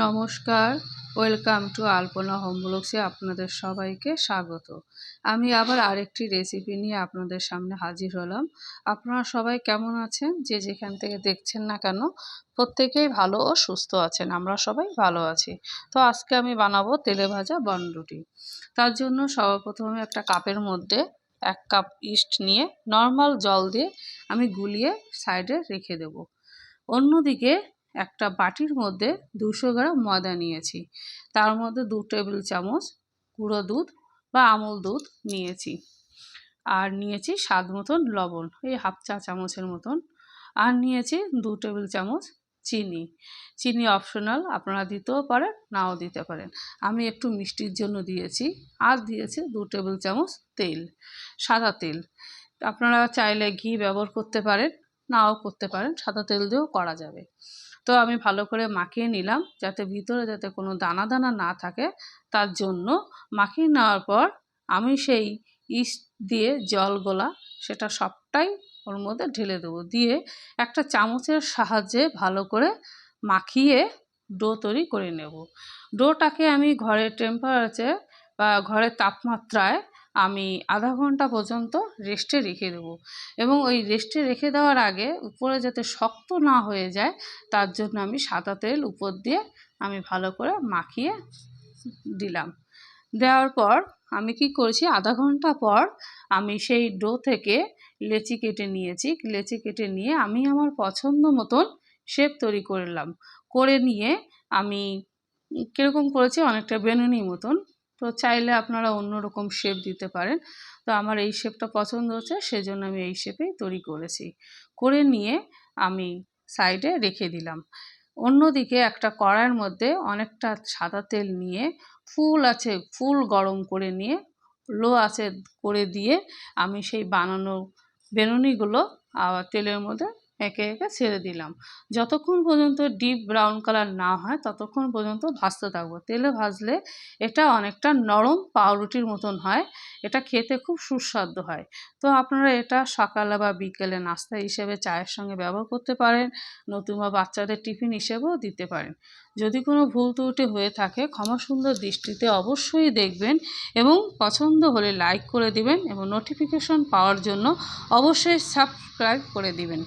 নমস্কার, welcome to Alpana home ব্লগসে আপনাদের সবাইকে স্বাগত। আমি আবার আরেকটি রেসিপি নিয়ে আপনাদের সামনে হাজির হলাম। আপনারা সবাই কেমন আছেন? যে যেখান থেকে দেখছেন না কেন, প্রত্যেকেই ভালো ও সুস্থ আছেন। আমরা সবাই ভালো আছি। তো আজকে আমি বানাবো তেলে ভাজা বনরুটি তার জন্য সর্বপ্রথমে একটা কাপের মধ্যে এক কাপ ইস্ট নিয়ে নর্মাল জল দিয়ে আমি গুলিয়ে সাইডে রেখে দেব। অন্যদিকে একটা বাটির মধ্যে দুশো গ্রাম ময়দা নিয়েছি। তার মধ্যে দু টেবিল চামচ গুঁড়ো দুধ বা আমুল দুধ নিয়েছি। আর নিয়েছি স্বাদ মতন লবণ, এই হাফ চা চামচের মতন। আর নিয়েছি দু টেবিল চামচ চিনি। চিনি অপশনাল, আপনারা দিতেও পারেন, নাও দিতে পারেন। আমি একটু মিষ্টির জন্য দিয়েছি, আর দিয়েছি দু টেবিল চামচ তেল, সাদা তেল। আপনারা চাইলে ঘি ব্যবহার করতে পারেন, নাও করতে পারেন, সাদা তেল দিয়েও করা যাবে। তো আমি ভালো করে মাখিয়ে নিলাম যাতে ভিতরে যাতে কোনো দানা দানা না থাকে। তার জন্য মাখিয়ে নেওয়ার পর আমি সেই ইস্ট দিয়ে জল গোলা সেটা সবটাই ওর মধ্যে ঢেলে দেবো। দিয়ে একটা চামচের সাহায্যে ভালো করে মাখিয়ে ডো তৈরি করে নেব। ডোটাকে আমি ঘরের টেম্পারেচার বা ঘরের তাপমাত্রায় আমি আধা ঘণ্টা পর্যন্ত রেস্টে রেখে দেবো। এবং ওই রেস্টে রেখে দেওয়ার আগে উপরে যাতে শক্ত না হয়ে যায়, তার জন্য আমি সাদা তেল উপর দিয়ে আমি ভালো করে মাখিয়ে দিলাম। দেওয়ার পর আমি কি করেছি, আধা ঘণ্টা পর আমি সেই ডো থেকে লেচি কেটে নিয়েছি। লেচি কেটে নিয়ে আমি আমার পছন্দ মতন শেপ তৈরি করলাম করে নিয়ে আমি কীরকম করেছি, অনেকটা বেনুনি মতন তো চাইলে আপনারা অন্য রকম শেপ দিতে পারেন। তো আমার এই শেপটা পছন্দ হচ্ছে, সেজন্য আমি এই শেপেই তৈরি করেছি। করে নিয়ে আমি সাইডে রেখে দিলাম। অন্যদিকে একটা কড়াইয়ের মধ্যে অনেকটা সাদা তেল নিয়ে ফুল আছে, ফুল গরম করে নিয়ে লো আছে করে দিয়ে আমি সেই বানানো বেনুনিগুলো তেলের মধ্যে একে একে ছেড়ে দিলাম। যতক্ষণ পর্যন্ত ডিপ ব্রাউন কালার না হয়, ততক্ষণ পর্যন্ত ভাজতে থাকব। তেলে ভাজলে এটা অনেকটা নরম পাউরুটির মতন হয়, এটা খেতে খুব সুস্বাদু হয়। তো আপনারা এটা সকালে বা বিকেলে নাস্তা হিসেবে চায়ের সঙ্গে ব্যবহার করতে পারেন নতুবা বাচ্চাদের টিফিন হিসেবেও দিতে পারেন। যদি কোনো ভুল ত্রুটি হয়ে থাকে, ক্ষমা সুন্দর দৃষ্টিতে অবশ্যই দেখবেন এবং পছন্দ হলে লাইক করে দিবেন এবং নোটিফিকেশন পাওয়ার জন্য অবশ্যই সাবস্ক্রাইব করে দিবেন।